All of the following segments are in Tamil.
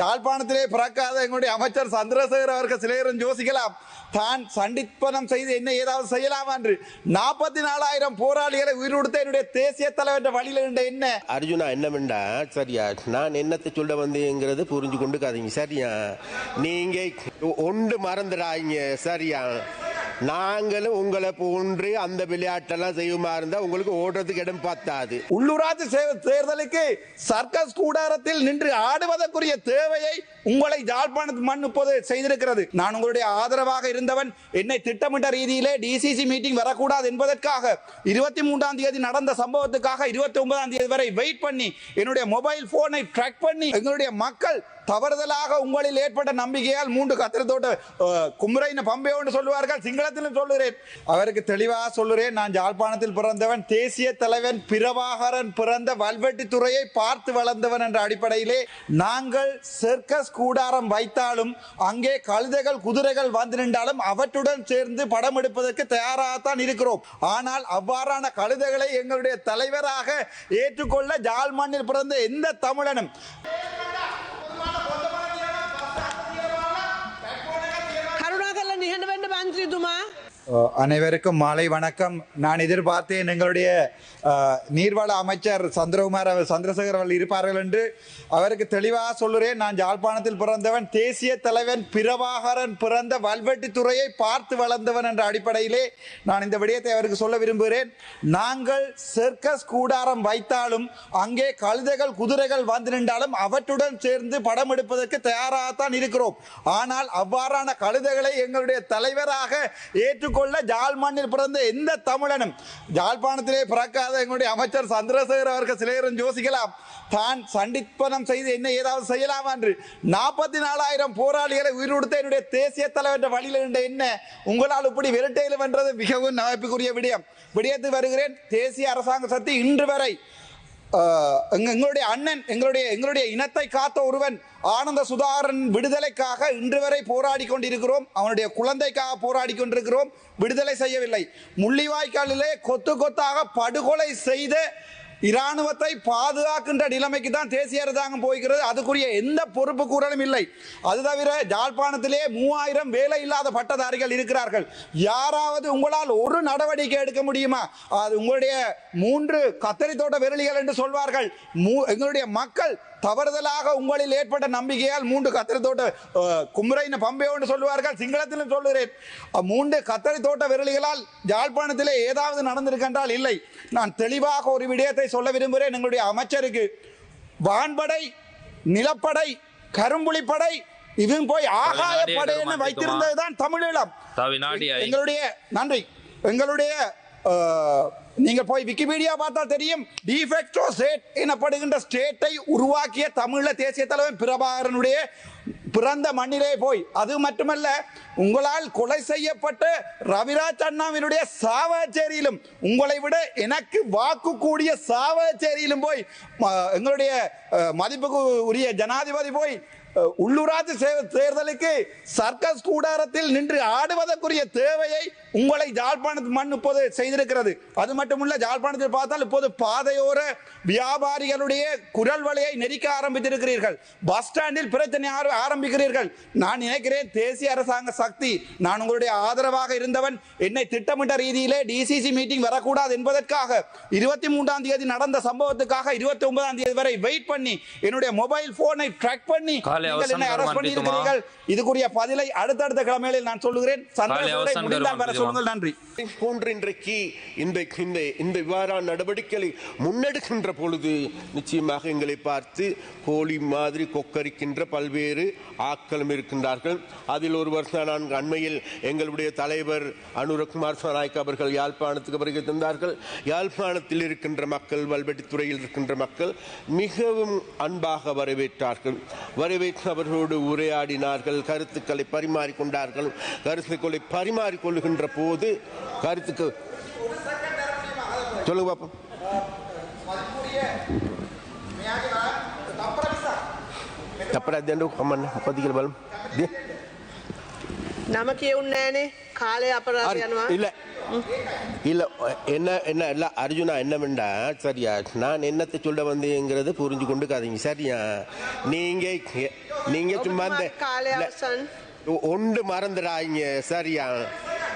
யாழ்ப்பாணத்திலே பிறக்காத எங்களுடைய அமைச்சர் சந்திரசேகர் அவர்கள் சிலையரும் யோசிக்கலாம். தான் சண்டிப்பனம் செய்து என்ன ஏதாவது செய்யலாம் என்று. நாற்பத்தி நாலாயிரம் போராளிகளை உயிரோடுத்த என்னுடைய தேசிய தலைவர் வழியில் இருந்த என்ன? அர்ஜுனா என்னமெண்டா சரியா. நான் என்னத்தை சொல்ல வந்தேங்கிறது புரிஞ்சு கொண்டுக்காதீங்க. சரியா. நீங்க ஒன்று மறந்துடாங்க சரியா. நாங்களும் உங்களை போன்று அந்த விளையாட்டெல்லாம் செய்யுமா இருந்தா உங்களுக்கு ஓடுறதுக்கு இடம் பத்தாது. உள்ளூராட்சி சேவை தேர்தலுக்கு சர்க்கஸ் கூடாரத்தில் நின்று ஆடுவதற்குரிய தேவையை உங்களை ஜாழ்ப்பாணத்து மண் இப்போது செய்திருக்கிறது. நான் உங்களுடைய ஆதரவாக இருந்தவன். என்னை திட்டமிட்ட ரீதியிலே டிசிசி மீட்டிங் வரக்கூடாது என்பதற்காக இருபத்தி மூன்றாம் தேதி நடந்த சம்பவத்துக்காக இருபத்தி ஒன்பதாம் தேதி வரை வெயிட் பண்ணி என்னுடைய மொபைல் போனை ட்ராக் பண்ணி எங்களுடைய மக்கள் தவறுதலாக உங்களில் ஏற்பட்ட நம்பிக்கையால் மூன்று கத்திரத்தோட்ட குமரைன பம்பையோன்னு சொல்லுவார்கள் சிங்களத்திலும் சொல்லுகிறேன். அவருக்கு தெளிவாக சொல்லுகிறேன் நான் ஜாழ்ப்பாணத்தில் பிறந்தவன் தேசிய தலைவன் பிரபாகரன் பிறந்த வல்வெட்டித்துறையை பார்த்து வளர்ந்தவன் என்ற அடிப்படையிலே நாங்கள் சர்க்கஸ் கூடாரம் வைத்தாலும் அங்கே கழுதைகள் குதிரைகள் வந்து நின்றாலும் அவற்றுடன் சேர்ந்து படம் எடுப்பதற்கு தயாராகத்தான் இருக்கிறோம். ஆனால் அவ்வாறான கழுதைகளை எங்களுடைய தலைவராக ஏற்றுக்கொள்ள ஜாழ்மண்ணில் பிறந்த எந்த தமிழனும் Alexandre Dumas. அனைவருக்கும் மாலை வணக்கம். நான் எதிர்பார்த்தேன் எங்களுடைய நீர்வள அமைச்சர் சந்திரகுமார் அவர் சந்திரசேகர் அவர்கள் இருப்பார்கள் என்று. அவருக்கு தெளிவாக சொல்லுறேன். நான் யாழ்ப்பாணத்தில் பிறந்தவன் தேசிய தலைவன் பிரபாகரன் பிறந்த வல்வெட்டித்துறையை பார்த்து வளர்ந்தவன் என்ற அடிப்படையிலே நான் இந்த விடயத்தை அவருக்கு சொல்ல விரும்புகிறேன். நாங்கள் சர்க்கஸ் கூடாரம் வைத்தாலும் அங்கே கழுதைகள் குதிரைகள் வந்து நின்றாலும் அவற்றுடன் சேர்ந்து படம் எடுப்பதற்கு தயாராகத்தான் இருக்கிறோம். ஆனால் அவ்வாறான கழுதைகளை எங்களுடைய தலைவராக ஏற்றுக்கொள்ள கொள்ள ஜாழ்மானில் பிறந்த எந்த தமிழனும் ஜாழ்ப்பாணத்திலே பிறக்காத எங்களுடைய அமைச்சர் சந்திரசேகர் அவர்கள் சிலையரும் யோசிக்கலாம் தான் சண்டிப்பனம் செய்து என்ன ஏதாவது செய்யலாம் என்று. நாற்பத்தி நாலாயிரம் போராளிகளை உயிரோடுத்த என்னுடைய தேசிய தலைவர் வழியில் இருந்த என்ன? உங்களால் இப்படி விரட்டையில் வென்றது மிகவும் நகைப்புக்குரிய விடயம். விடயத்துக்கு வருகிறேன். தேசிய அரசாங்க சக்தி இன்று வரை எங்களுடைய அண்ணன் எங்களுடைய எங்களுடைய இனத்தை காத்த ஒருவன் ஆனந்த சுதாகரன் விடுதலைக்காக இன்று வரை போராடி கொண்டிருக்கிறோம். அவனுடைய குழந்தைக்காக போராடி கொண்டிருக்கிறோம். விடுதலை செய்யவில்லை. முள்ளிவாய்க்காலிலே கொத்து கொத்தாக படுகொலை செய்த இராணுவத்தை பாதுகாக்கின்ற நிலைமைக்கு தான் தேசிய அரசாங்கம் போகிறது அதுக்குரிய எந்த பொறுப்பு கூறலும் இல்லை. அது தவிர ஜாழ்ப்பாணத்திலே மூவாயிரம் வேலை இல்லாத பட்டதாரிகள் இருக்கிறார்கள். யாராவது உங்களால் ஒரு நடவடிக்கை எடுக்க முடியுமா? அது உங்களுடைய மூன்று கத்தரி தோட்ட விரலிகள் என்று சொல்வார்கள். மூ- எங்களுடைய மக்கள் தவறுதலாக உங்களில் ஏற்பட்ட நம்பிக்கையால் மூன்று கத்தரி தோட்ட குமரைன பம்பையோன்னு சொல்லுவார்கள் சிங்களத்திலும் சொல்லுகிறேன். மூன்று கத்தரி தோட்ட விரலிகளால் யாழ்ப்பாணத்திலே ஏதாவது நடந்திருக்கின்றால் இல்லை. நான் தெளிவாக ஒரு விடயத்தை சொல்ல விரும்புகிறேன். எங்களுடைய அமைச்சருக்கு வான்படை நிலப்படை கரும்புலிப்படை இதுவும் போய் ஆகாய வினாடி படை எடுக்க என்று வைத்திருந்ததுதான் தமிழீழம். எங்களுடைய நன்றி. எங்களுடைய நீங்கள் போய் விக்கிபீடியா பார்த்தால் தெரியும். டிஃபெக்டோ ஸ்டேட் எனப்படுகின்ற ஸ்டேட்டை உருவாக்கிய தமிழ தேசிய தலைவர் பிரபாகரனுடைய பிறந்த மண்ணிலே போய். அது மட்டுமல்ல உங்களால் கொலை செய்யப்பட்டு ரவிராஜ் அண்ணாவினுடைய சாவச்சேரியிலும் உங்களை விட எனக்கு வாக்கு கூடிய சாவச்சேரியிலும் போய் எங்களுடைய மதிப்புக்கு உரிய ஜனாதிபதி போய் உள்ளூராட்சி தேர்தலுக்கு சர்க்கஸ் கூடாரத்தில் நின்று ஆடுவதற்குரிய தேவையை உங்களை ஜாழ்ப்பாணத்து மண் இப்போது செய்திருக்கிறது. அது மட்டுமல்ல ஜாழ்ப்பாணத்தில் பார்த்தால் இப்போது பாதையோர வியாபாரிகளுடைய குரல் வலையை நெரிக்க ஆரம்பித்திருக்கிறீர்கள். பஸ் ஸ்டாண்டில் பிரச்சனை ஆர- ஆரம்பிக்கிறீர்கள். நான் நினைக்கிறேன் தேசிய அரசாங்க சக்தி நான் உங்களுடைய ஆதரவாக இருந்தவன் என்னை திட்டமிட்ட ரீதியிலே டிசிசி மீட்டிங் வரக்கூடாது என்பதற்காக இருபத்தி மூன்றாம் தேதி நடந்த சம்பவத்துக்காக இருபத்தி ஒன்பதாம் தேதி வரை வெயிட் பண்ணி என்னுடைய மொபைல் போனை ட்ராக் பண்ணி நீங்கள் என்னை கருமான் பண்ணியிருக்கிறீர்கள். இதுக்குரிய பதிலை அடுத்தடுத்த கிழமைகளில் நான் சொல்லுகிறேன். அவசரம் முடிந்தால் வர நன்றி. போன்று இன்றைக்கு இந்த இந்த இந்த இவ்வாறான நடவடிக்கைகளை முன்னெடுக்கின்ற பொழுது நிச்சயமாக எங்களை பார்த்து கோழி மாதிரி கொக்கரிக்கின்ற பல்வேறு ஆட்களும் இருக்கின்றார்கள். அதில் ஒருவர் தான் நான் அண்மையில் எங்களுடைய தலைவர் அனுரகுமார் சனாய்க் அவர்கள் யாழ்ப்பாணத்துக்கு வருகை தந்தார்கள். யாழ்ப்பாணத்தில் இருக்கின்ற மக்கள் வல்வெட்டித்துறையில் இருக்கின்ற மக்கள் மிகவும் அன்பாக வரவேற்றார்கள். வரவேற்று அவர்களோடு உரையாடினார்கள் கருத்துக்களை பரிமாறிக்கொண்டார்கள் கருத்துக்களை பரிமாறிக்கொள்கின்ற போது கருத்துக்கு சொல்லுங்க பாப்போம் තපර දැඩු කමන්න පතිකල බලම් නම කියවුන් නෑනේ කාලය අපරාධ යනවා இல்ல இல்ல என்ன என்ன இல்ல அர்ஜுனா என்னவெண்டா சரியா நான் என்னத்தை சொல்ல வந்தேங்கிறது புரிஞ்சு கொண்டு காதீங்க சரியா நீங்க நீங்க சும்மா இந்த කාලය இல்ல, අවසන් ஒன்று மறந்துடாங்க சரியா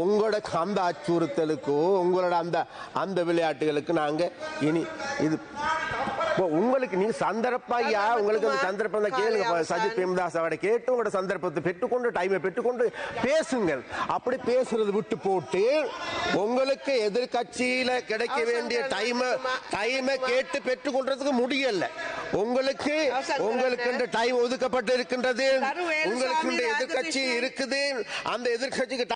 உங்களோட அந்த அச்சுறுத்தலுக்கோ உங்களோட அந்த அந்த விளையாட்டுகளுக்கு நாங்க இனி இது இப்போ உங்களுக்கு நீ சந்தர்ப்பையா உங்களுக்கு அந்த சந்தர்ப்பம் தான் கேளுங்க. சஜித் பிரேமதாஸ் அவரை கேட்டு உங்களோட சந்தர்ப்பத்தை பெற்றுக்கொண்டு டைமை பெற்றுக்கொண்டு பேசுங்கள். அப்படி பேசுறது விட்டு போட்டு உங்களுக்கு எதிர்கட்சியில கிடைக்க வேண்டிய டைமை டைமை கேட்டு பெற்றுக்கொள்றதுக்கு முடியல. உங்களுக்கு உங்களுக்கு டைம் ஒதுக்கப்பட்டு இருக்கின்றது உங்களுக்கு எதிர்கட்சி இருக்குது. அந்த எதிர்கட்சிக்கு